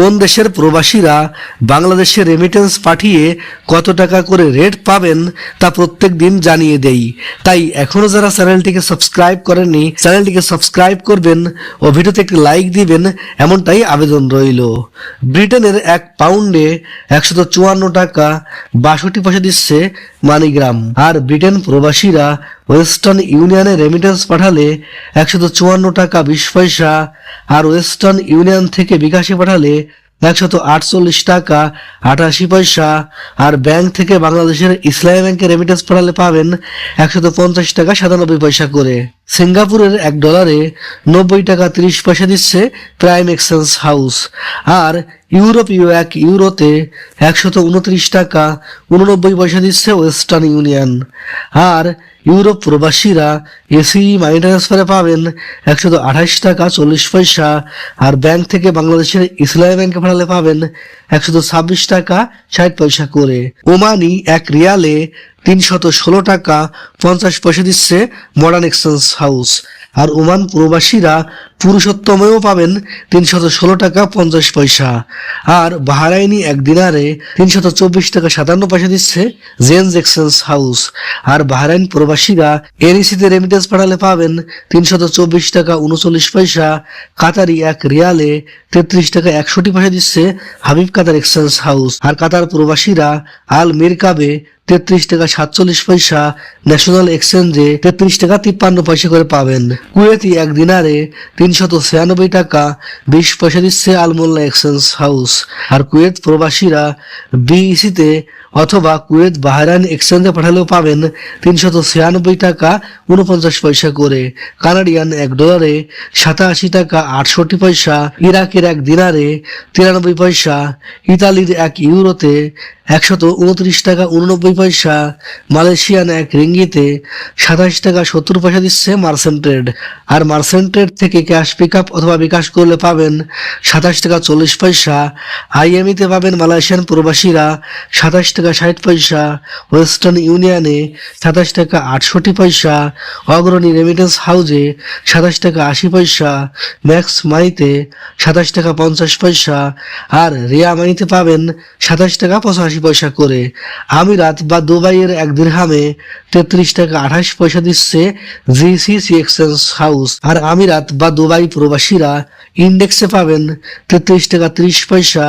কোন দেশের প্রবাসীরা বাংলাদেশে রেমিটেন্স পাঠিয়ে কত টাকা করে রেট পাবেন তা প্রত্যেক দিন জানিয়ে দেই। তাই এখনও যারা চ্যানেলটিকে সাবস্ক্রাইব করেননি, চ্যানেলটিকে সাবস্ক্রাইব করবেন ও ভিডিওতে একটি লাইক দিবেন, এমনটাই আবেদন রইল। ব্রিটেনের এক পাউন্ডে একশত চুয়ান্ন টাকা বাষট্টি পয়সা দিচ্ছে মানিগ্রাম। আর ব্রিটেন প্রবাসীরা ওয়েস্টার্ন ইউনিয়নে রেমিটেন্স পাঠালে একশত চুয়ান্ন টাকা বিশ পয়সা, আর ওয়েস্টার্ন ইউনিয়ন থেকে বিকাশে পাঠালে একশত আটচল্লিশ টাকা আটাশি পয়সা, আর ব্যাংক থেকে বাংলাদেশের ইসলামী ব্যাংকে রেমিটেন্স পাঠালে পাবেন একশত পঞ্চাশ টাকা সাতানব্বই পয়সা করে। সিঙ্গাপুরের এক ডলারে নব্বই টাকা তিরিশ পয়সা দিচ্ছে প্রাইম এক্সচেঞ্জ হাউস আর ইউরোপীয় এক ইউরোতে একশত উনত্রিশ টাকা উননব্বই পয়সা দিচ্ছে ওয়েস্টার্ন ইউনিয়ন। আর ইউরোপ প্রবাসীরা এসি মানি ট্রান্সফারে পাবেন একশত আঠাশ টাকা চল্লিশ পয়সা। আর ব্যাংক থেকে বাংলাদেশের ইসলামী ব্যাংকে পাঠালে পাবেন একশত ছাব্বিশ টাকা ষাট পয়সা করে। ওমানি এক রিয়ালে তিনশত ষোলো টাকা পঞ্চাশ পয়সা দিচ্ছে মডার্ন এক্সচেঞ্জ হাউস। আর ওমান প্রবাসীরা পুরুষোত্তমেও পাবেন তিনশত ষোলো টাকা পঞ্চাশ পয়সা। আর বাহারাইনি এক দিনারে তিনশত চব্বিশ টাকা সাতান্ন পয়সা দিচ্ছে জেন্স এক্সচেঞ্জ হাউস। আর বাহারাইন প্রবাসীরা এনইসিতে রেমিটেন্স পাঠালে পাবেন তিনশত চব্বিশ টাকা উনচল্লিশ পয়সা, কাতারি এক রিয়ালে তেত্রিশ টাকা একষট্টি পয়সা দিচ্ছে হাবিব কাতার এক্সচেঞ্জ হাউস। আর কাতার প্রবাসীরা আল মিরকাবে তেত্রিশ টাকা সাতচল্লিশ পয়সা ন্যাশনাল এক্সচেঞ্জে তেত্রিশ টাকা তিপ্পান্ন পয়সা করে পাবেন। কুয়েতি এক দিনারে তিনশত ছিয়ানব্বই টাকা, বিশ পয়সা দিচ্ছে আলমোল্লা এক্সচেঞ্জ হাউস। আর কুয়েত প্রবাসীরা বিইসিতে অথবা কুয়েত বাহরাইন এক্সচেঞ্জে পাঠালেও পাবেন তিনশত ছিয়ানব্বই টাকা উনপঞ্চাশ পয়সা করে। কানাডিয়ান এক ডলারে সাতাশি টাকা আটষট্টি পয়সা, ইরাকের এক দিনারে তিরানব্বই পয়সা, ইতালির এক ইউরোতে একশত উনত্রিশ টাকা উননব্বই পয়সা, মালয়েশিয়ান এক রিঙ্গিতে সাতাশ টাকা সত্তর পয়সা দিচ্ছে মার্সেন্ট ট্রেড। আর মার্সেন্ট ট্রেড থেকে ক্যাশ পিক আপ অথবা বিকাশ করলে পাবেন সাতাশ টাকা চল্লিশ পয়সা। আইএমইতে পাবেন মালয়েশিয়ান প্রবাসীরা সাতাশ টাকা ষাট পয়সা ওয়েস্টার্ন ইউনিয়নে সাতাশ টাকা আটষট্টি পয়সা, অগ্রণী রেমিটেন্স হাউজে সাতাশ টাকা আশি পয়সা ম্যাক্স মানিতে সাতাশ টাকা পঞ্চাশ পয়সা, আর রিয়া মানিতে পাবেন সাতাশ টাকা পঁচাশি পয়সা করে। আমিরাত বা দুবাইয়ের এক দিরহামে তেত্রিশ টাকা আঠাশ পয়সা দিচ্ছে জিসিসি এক্সচেঞ্জ হাউস আর আমিরাত বা দুবাই প্রবাসীরা ইন্ডেক্সে পাবেন তেত্রিশ টাকা ত্রিশ পয়সা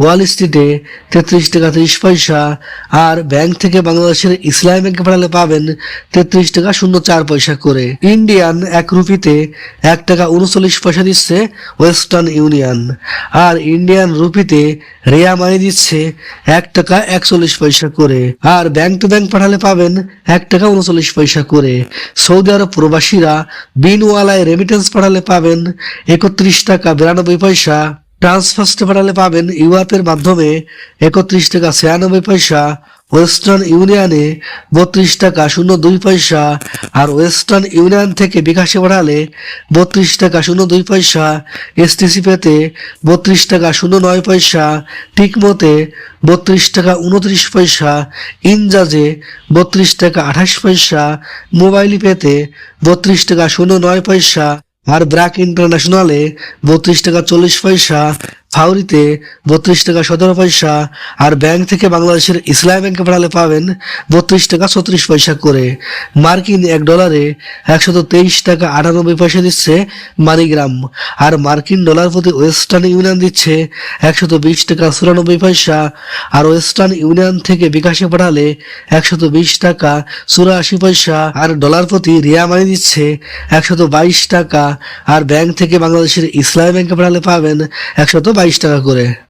ওয়াল স্ট্রিটে তেত্রিশ টাকা ত্রিশ পয়সা আর ব্যাংক থেকে বাংলাদেশের ইসলামী ব্যাংকে পাঠালে পাবেন তেত্রিশ টাকা শূন্য চার পয়সা করে। ইন্ডিয়ান এক রুপিতে এক টাকা উনচল্লিশ পয়সা দিচ্ছে ওয়েস্টার্ন ইউনিয়ন। আর ইন্ডিয়ান রুপিতে রেয়া মানি দিচ্ছে এক টাকা একচল্লিশ পয়সা করে। আর ব্যাংক টু ব্যাংক পাঠালে পাবেন এক টাকা উনচল্লিশ পয়সা করে। সৌদি আরব প্রবাসীরা বিনওয়ালায় রেমিটেন্স পাঠালে পাবেন একত্রিশ টাকা বিরানব্বই পয়সা। ট্রান্সফার্স্টে পাঠালে পাবেন ইউআপের মাধ্যমে একত্রিশ টাকা ছিয়ানব্বই পয়সা, ওয়েস্টার্ন ইউনিয়নে বত্রিশ টাকা শূন্য দুই পয়সা আর ওয়েস্টার্ন ইউনিয়ন থেকে বিকাশে বাড়ালে বত্রিশ টাকা শূন্য দুই পয়সা এসটিসি পেতে বত্রিশ টাকা শূন্য নয় পয়সা, টিকমোতে বত্রিশ টাকা উনত্রিশ পয়সা, ইনজাজে বত্রিশ টাকা আঠাশ পয়সা, মোবাইল পেতে বত্রিশ টাকা শূন্য নয় পয়সা আর ব্র্যাক ইন্টারন্যাশনালে বত্রিশ টাকা চল্লিশ পয়সা ফাউরিতে বত্রিশ টাকা সতেরো পয়সা, আর ব্যাংক থেকে বাংলাদেশের ইসলামী ব্যাংকে পাঠালে পাবেন বত্রিশ টাকা ছত্রিশ পয়সা করে। মার্কিন এক ডলারে একশত তেইশ টাকা আটানব্বই পয়সা দিচ্ছে মানিগ্রাম, আর মার্কিন ডলার প্রতি ওয়েস্টার্ন ইউনিয়ন দিচ্ছে একশত বিশ টাকা চুরানব্বই পয়সা, আর ওয়েস্টার্ন ইউনিয়ন থেকে বিকাশে পাঠালে একশত বিশ টাকা চুরাশি পয়সা, আর ডলার প্রতি রিয়া মানি দিচ্ছে একশত বাইশ টাকা, আর ব্যাংক থেকে বাংলাদেশের ইসলামী ব্যাংকে পাঠালে পাবেন একশত বাইশ টাকা করে।